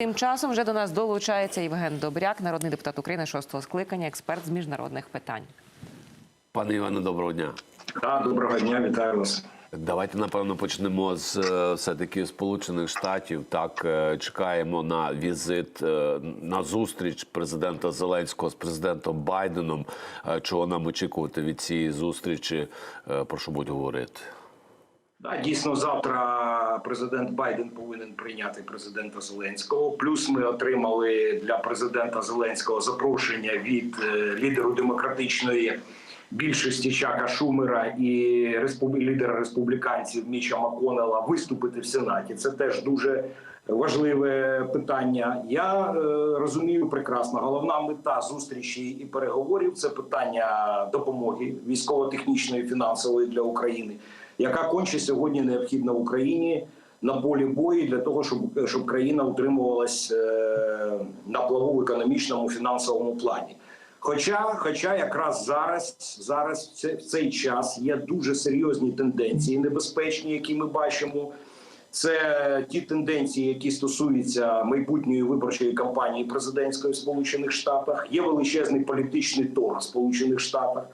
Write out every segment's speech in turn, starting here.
Тим часом вже до нас долучається Євген Добряк, народний депутат України шостого скликання, експерт з міжнародних питань. Пане Іване, доброго дня. Да, доброго дня, вітаю вас. Давайте напевно почнемо з е, все-таки Сполучених Штатів. Так е, чекаємо на візит е, на зустріч президента Зеленського з президентом Байденом. Чого нам очікувати від цієї зустрічі? Про що будуть говорити? Да, дійсно, завтра президент Байден повинен прийняти президента Зеленського. Плюс ми отримали для президента Зеленського запрошення від е, лідеру демократичної більшості Чака Шумера і респуб... лідера республіканців Міча Маконела виступити в Сенаті. Це теж дуже важливе питання. Я е, розумію прекрасно. Головна мета зустрічі і переговорів це питання допомоги військово-технічної фінансової для України, яка конче сьогодні необхідна Україні на полі бою для того, щоб щоб країна утримувалась е, на плаву в економічному фінансовому плані. Хоча, хоча якраз зараз, зараз в цей час є дуже серйозні тенденції небезпечні, які ми бачимо. Це ті тенденції, які стосуються майбутньої виборчої кампанії президентської в Сполучених Штатах. Є величезний політичний торг в Сполучених Штатах,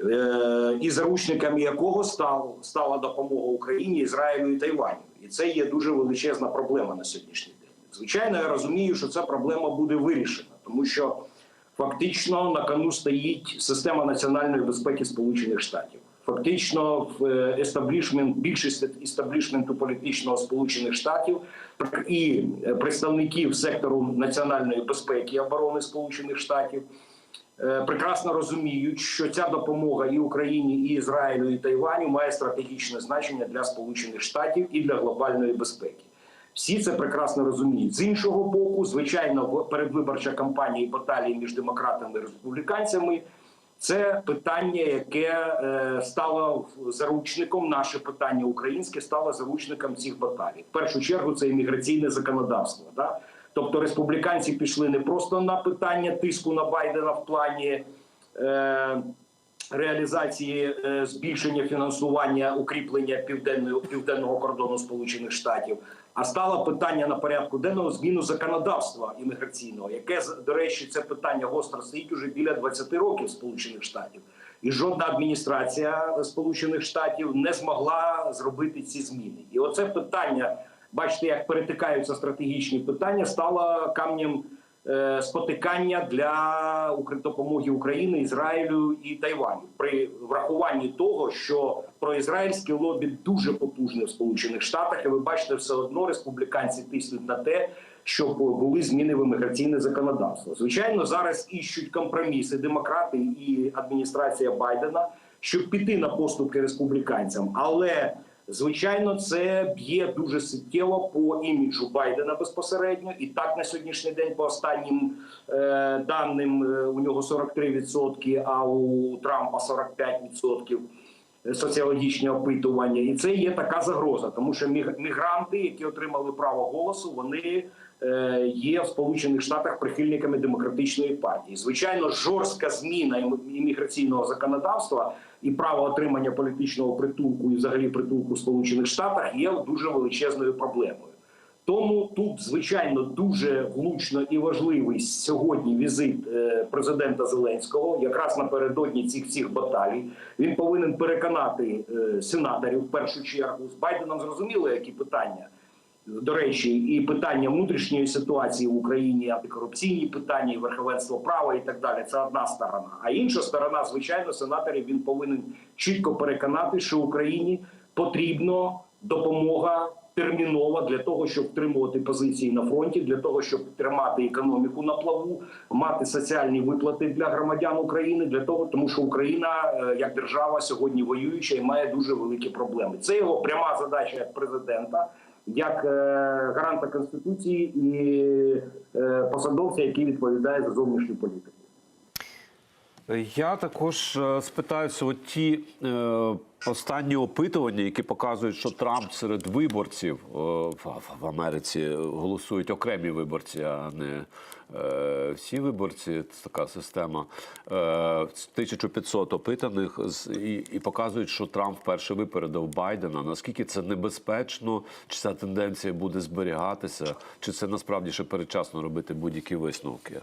е, і заручниками якого став стала допомога Україні, Ізраїлю і Тайваню. І це є дуже величезна проблема на сьогоднішній день. Звичайно, я розумію, що ця проблема буде вирішена, тому що фактично на кону стоїть система національної безпеки Сполучених Штатів. Фактично, в е, естаблішмент, більшість естаблішменту політичного Сполучених Штатів і е, представників сектору національної безпеки і оборони Сполучених Штатів е, прекрасно розуміють, що ця допомога і Україні, і Ізраїлю, і Тайваню має стратегічне значення для Сполучених Штатів і для глобальної безпеки. Всі це прекрасно розуміють. З іншого боку, звичайно, передвиборча кампанія і баталії між демократами і республіканцями це питання, яке е, стало заручником. Наше питання українське стало заручником цих баталій. В першу чергу це імміграційне законодавство. Да? Тобто республіканці пішли не просто на питання тиску на Байдена в плані. Е, реалізації е, збільшення фінансування укріплення південного південного кордону Сполучених Штатів, а стало питання на порядку денного зміну законодавства імміграційного, яке до речі, це питання гостро стоїть уже біля 20 років Сполучених Штатів, і жодна адміністрація Сполучених Штатів не змогла зробити ці зміни. І оце питання, бачите, як перетикаються стратегічні питання, стало камнем спотикання для допомоги України, Ізраїлю і Тайваню при врахуванні того, що проізраїльське лобі дуже потужне в Сполучених Штатах, і ви бачите, все одно республіканці тиснуть на те, щоб були зміни в імміграційне законодавство. Звичайно, зараз іщуть компроміси демократи і адміністрація Байдена, щоб піти на поступки республіканцям, але Звичайно, це б'є дуже суттєво по іміджу Байдена безпосередньо, і так на сьогоднішній день, по останнім е, даним, е, у нього 43%, а у Трампа 45% соціологічні опитування, і це є така загроза, тому що міг- мігранти, які отримали право голосу, вони е, є в Сполучених Штатах прихильниками демократичної партії. Звичайно, жорстка зміна імміграційного законодавства і право отримання політичного притулку і взагалі притулку в Сполучених Штатах є дуже величезною проблемою. Тому тут, звичайно, дуже влучно і важливий сьогодні візит е, президента Зеленського, якраз напередодні цих всіх баталій. Він повинен переконати е, сенаторів в першу чергу. З Байденом зрозуміло, які питання. До речі, і питання внутрішньої ситуації в Україні, антикорупційні питання, і верховенство права і так далі. Це одна сторона. А інша сторона, звичайно, сенаторів він повинен чітко переконати, що Україні потрібно допомога термінова для того, щоб втримувати позиції на фронті, для того, щоб тримати економіку на плаву, мати соціальні виплати для громадян України, для того, тому що Україна е, як держава сьогодні воююча і має дуже великі проблеми. Це його пряма задача як президента. Як е, гаранта конституції і е, посадовця, який відповідає за зовнішню політику. Я також е, спитаюся, от ті е, останні опитування, які показують, що Трамп серед виборців е, в, Америці голосують окремі виборці, а не е, всі виборці. Це така система. Е, 1500 опитаних і, і показують, що Трамп вперше випередив Байдена. Наскільки це небезпечно? Чи ця тенденція буде зберігатися? Чи це насправді ще передчасно робити будь-які висновки?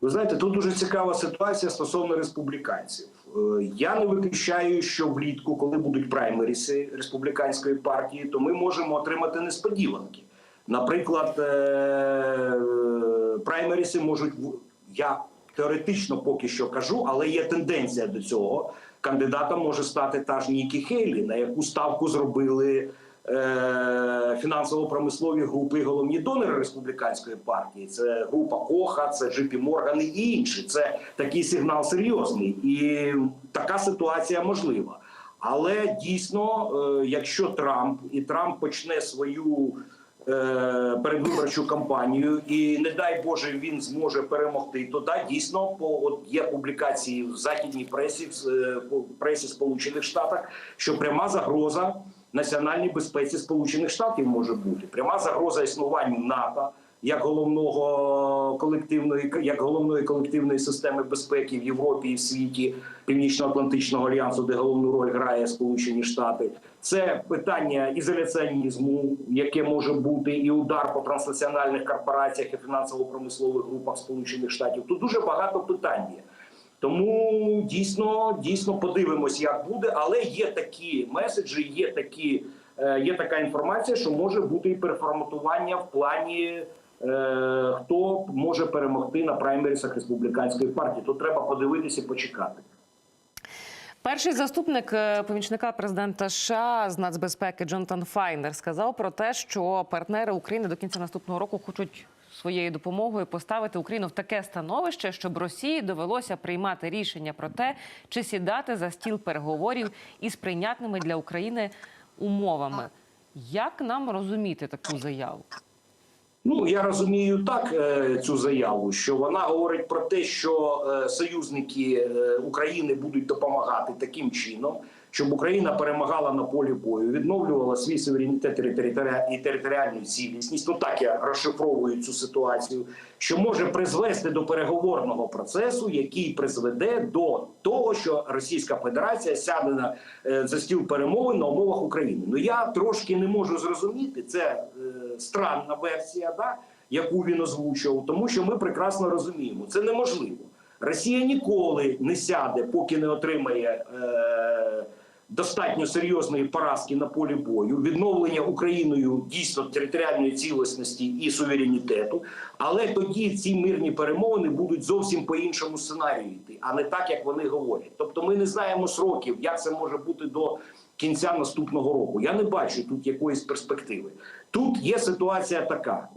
Ви знаєте, тут дуже цікава ситуація стосовно республіканців. Е, Я не виключаю, що влітку, коли будуть праймеріси республіканської партії, то ми можемо отримати несподіванки. Наприклад, е, праймеріси можуть я теоретично поки що кажу, але є тенденція до цього. Кандидатом може стати та ж Нікі Хейлі, на яку ставку зробили фінансово-промислові групи, головні донори республіканської партії. Це група Коха, це Джипі Морган і інші. Це такий сигнал серйозний, і така ситуація можлива. Але дійсно, е, якщо Трамп і Трамп почне свою е, передвиборчу кампанію, і не дай Боже він зможе перемогти, то да, дійсно по от є публікації в західній пресі, в е, пресі Сполучених Штатах, що пряма загроза національній безпеці Сполучених Штатів може бути пряма загроза існуванню НАТО як головного колективної як головної колективної системи безпеки в Європі і в світі Північно-Атлантичного альянсу, де головну роль грає Сполучені Штати. Це питання ізоляціонізму, яке може бути, і удар по транснаціональних корпораціях і фінансово-промислових групах Сполучених Штатів. Тут дуже багато питань є. Тому дійсно дійсно подивимось, як буде, але є такі меседжі, є такі, е, є така інформація, що може бути і переформатування в плані. е, Хто може перемогти на праймерісах республіканської партії? Тут треба подивитися і почекати. Перший заступник е, помічника президента США з нацбезпеки Джонатан Файнер сказав про те, що партнери України до кінця наступного року хочуть своєю допомогою поставити Україну в таке становище, щоб Росії довелося приймати рішення про те, чи сідати за стіл переговорів із прийнятними для України умовами. Як нам розуміти таку заяву? Ну я розумію так е, цю заяву, що вона говорить про те, що е, союзники е, України будуть допомагати таким чином, щоб Україна перемагала на полі бою, відновлювала свій суверенітет і територіальну цілісність. Ну так я розшифровую цю ситуацію, що може призвести до переговорного процесу, який призведе до того, що Російська Федерація сяде на е, за стіл перемовин на умовах України. Ну я трошки не можу зрозуміти. Це е, странна версія, да, яку він озвучував, тому що ми прекрасно розуміємо, це неможливо. Росія ніколи не сяде, поки не отримає. Е, Достатньо серйозної поразки на полі бою, відновлення Україною дійсно територіальної цілісності і суверенітету. Але тоді ці мирні перемовини будуть зовсім по іншому сценарію йти, а не так, як вони говорять. Тобто, ми не знаємо сроків, як це може бути до кінця наступного року. Я не бачу тут якоїсь перспективи. Тут є ситуація така: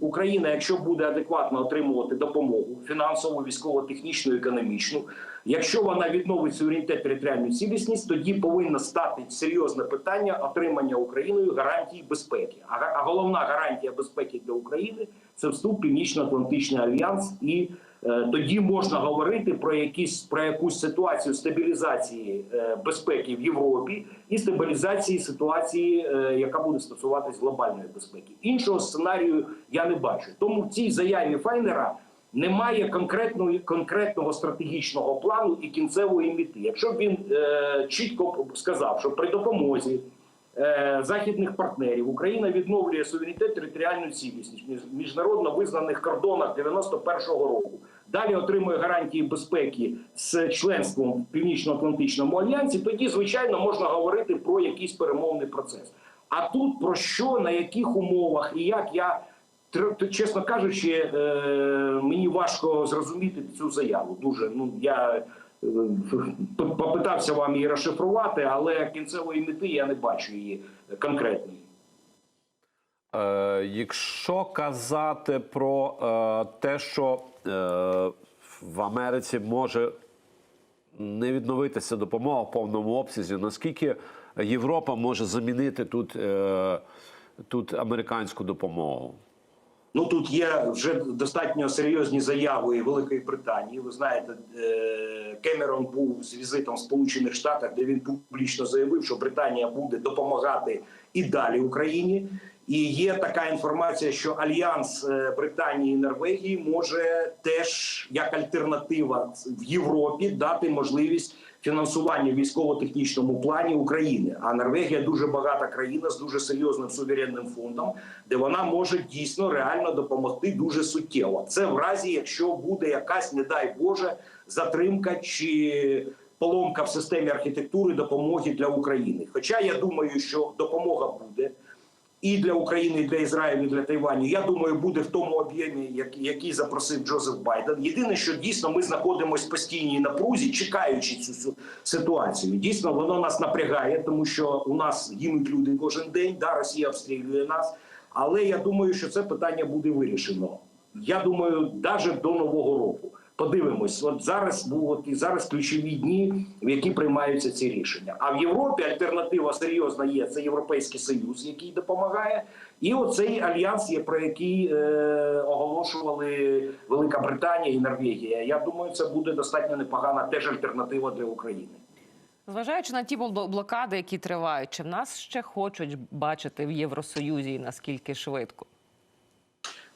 Україна, якщо буде адекватно отримувати допомогу фінансову, військово-технічну, економічну, якщо вона відновить суверенітет територіальну цілісність, тоді повинно стати серйозне питання отримання Україною гарантій безпеки. А, головна гарантія безпеки для України це вступ Північно-Атлантичний альянс і Е, Тоді можна говорити про якісь про якусь ситуацію стабілізації е, безпеки в Європі і стабілізації ситуації, е, яка буде стосуватись глобальної безпеки. Іншого сценарію я не бачу. Тому в цій заяві Файнера немає конкретної конкретного стратегічного плану і кінцевої мети. Якщо б він е, чітко сказав, що при допомозі е, західних партнерів Україна відновлює суверенітет територіальну цілісність в між- міжнародно визнаних кордонах 91-го року. Далі отримує гарантії безпеки з членством в Північно-Атлантичному альянсі. Тоді, звичайно, можна говорити про якийсь перемовний процес. А тут про що, на яких умовах і як я чесно кажучи, е, мені важко зрозуміти цю заяву. Дуже ну я е, попитався вам її розшифрувати, але кінцевої мети я не бачу її конкретної. Е, якщо казати про е, те, що е, в Америці може не відновитися допомога в повному обсязі, наскільки Європа може замінити тут, е, тут американську допомогу? Ну тут є вже достатньо серйозні заяви Великої Британії. Ви знаєте, е, Кемерон був з візитом в Сполучених Штатах, де він публічно заявив, що Британія буде допомагати і далі Україні. І є така інформація, що альянс е, Британії і Норвегії може теж як альтернатива в Європі дати можливість фінансування в військово-технічному плані України. А Норвегія дуже багата країна з дуже серйозним суверенним фондом, де вона може дійсно реально допомогти дуже суттєво. Це в разі, якщо буде якась, не дай Боже, затримка чи поломка в системі архітектури допомоги для України. Хоча я думаю, що допомога буде і для України, і для Ізраїлю, і для Тайваню. Я думаю, буде в тому об'ємі, який запросив Джозеф Байден. Єдине, що дійсно ми знаходимося в постійній напрузі, чекаючи цю ситуацію. Дійсно, воно нас напрягає, тому що у нас гинуть люди кожен день. Да, Росія обстрілює нас. Але я думаю, що це питання буде вирішено. Я думаю, навіть до нового року. Подивимось, от зараз от і зараз ключові дні, в які приймаються ці рішення. А в Європі альтернатива серйозна є. Це Європейський Союз, який допомагає, і оцей альянс є про який е, оголошували Велика Британія і Норвегія. Я думаю, це буде достатньо непогана теж альтернатива для України. Зважаючи на ті бл- блокади, які тривають, чи в нас ще хочуть бачити в Євросоюзі наскільки швидко?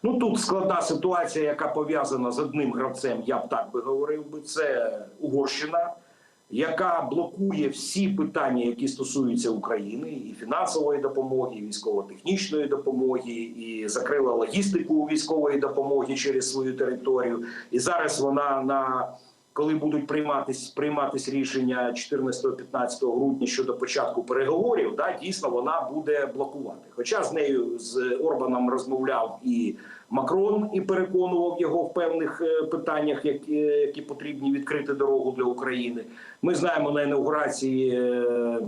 Ну тут складна ситуація, яка пов'язана з одним гравцем. Я б так би говорив би. Це Угорщина, яка блокує всі питання, які стосуються України, і фінансової допомоги, і військово-технічної допомоги, і закрила логістику військової допомоги через свою територію. І зараз вона на коли будуть прийматись прийматись рішення 14-15 грудня щодо початку переговорів, да дійсно вона буде блокувати. Хоча з нею з Орбаном розмовляв і Макрон і переконував його в певних е, питаннях, які, які потрібні відкрити дорогу для України. Ми знаємо на інаугурації е,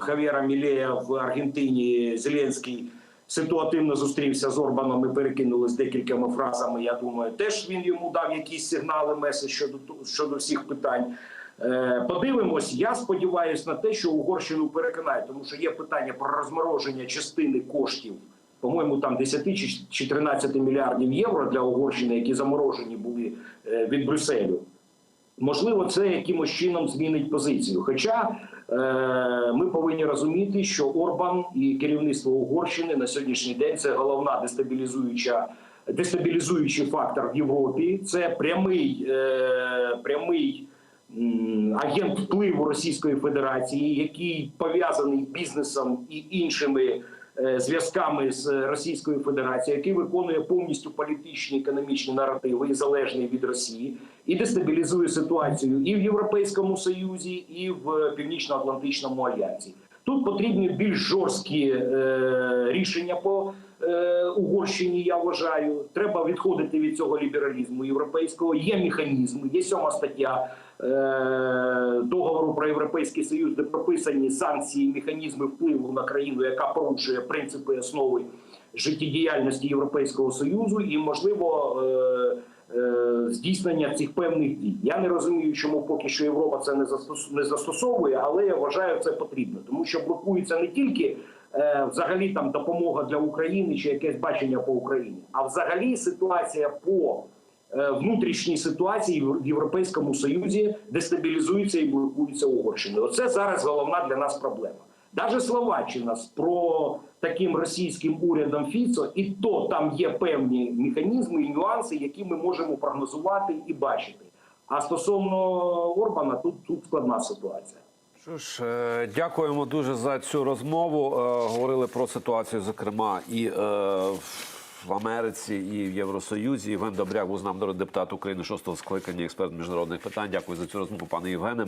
Хавєра Мілея в Аргентині Зеленський ситуативно зустрівся з Орбаном і перекинулись декількома фразами. Я думаю, теж він йому дав якісь сигнали, меседж щодо щодо всіх питань. Е, Подивимось. Я сподіваюся на те, що Угорщину переконають, тому що є питання про розмороження частини коштів. По-моєму, там 10 чи- чи 13 мільярдів євро для Угорщини, які заморожені були е, від Брюсселю. Можливо, це якимось чином змінить позицію. Хоча ми повинні розуміти, що Орбан і керівництво Угорщини на сьогоднішній день це головна дестабілізуюча дестабілізуючий фактор в Європі. Це прямий, е, прямий агент впливу Російської Федерації, який пов'язаний бізнесом і іншими е, зв'язками з Російською Федерацією, який виконує повністю політичні економічні наративи і залежний від Росії, і дестабілізує ситуацію і в Європейському Союзі, і в Північно-Атлантичному альянсі. Тут потрібні більш жорсткі е, рішення по е, Угорщині. Я вважаю, треба відходити від цього лібералізму європейського. Є механізми, є сьома стаття е, договору про європейський союз, де прописані санкції, механізми впливу на країну, яка порушує принципи основи життєдіяльності Європейського союзу, і можливо. Е, е, Здійснення цих певних дій. Я не розумію, чому поки що Європа це не застос- застосовує, але я вважаю це потрібно, тому що блокується не тільки е, взагалі там допомога для України чи якесь бачення по Україні, а взагалі ситуація по е, внутрішній ситуації в Європейському Союзі дестабілізується і блокується Угорщиною. Оце зараз головна для нас проблема. Даже Словаччина з про таким російським урядом Фіцо, і то там є певні механізми і нюанси, які ми можемо прогнозувати і бачити. А стосовно Орбана, тут, тут складна ситуація. Що ж, е, дякуємо дуже за цю розмову. Е, Говорили про ситуацію, зокрема, і е, в Америці, і в Євросоюзі. Євген Добряк був з нами народний депутат України шостого скликання, експерт міжнародних питань. Дякую за цю розмову, пане Євгене.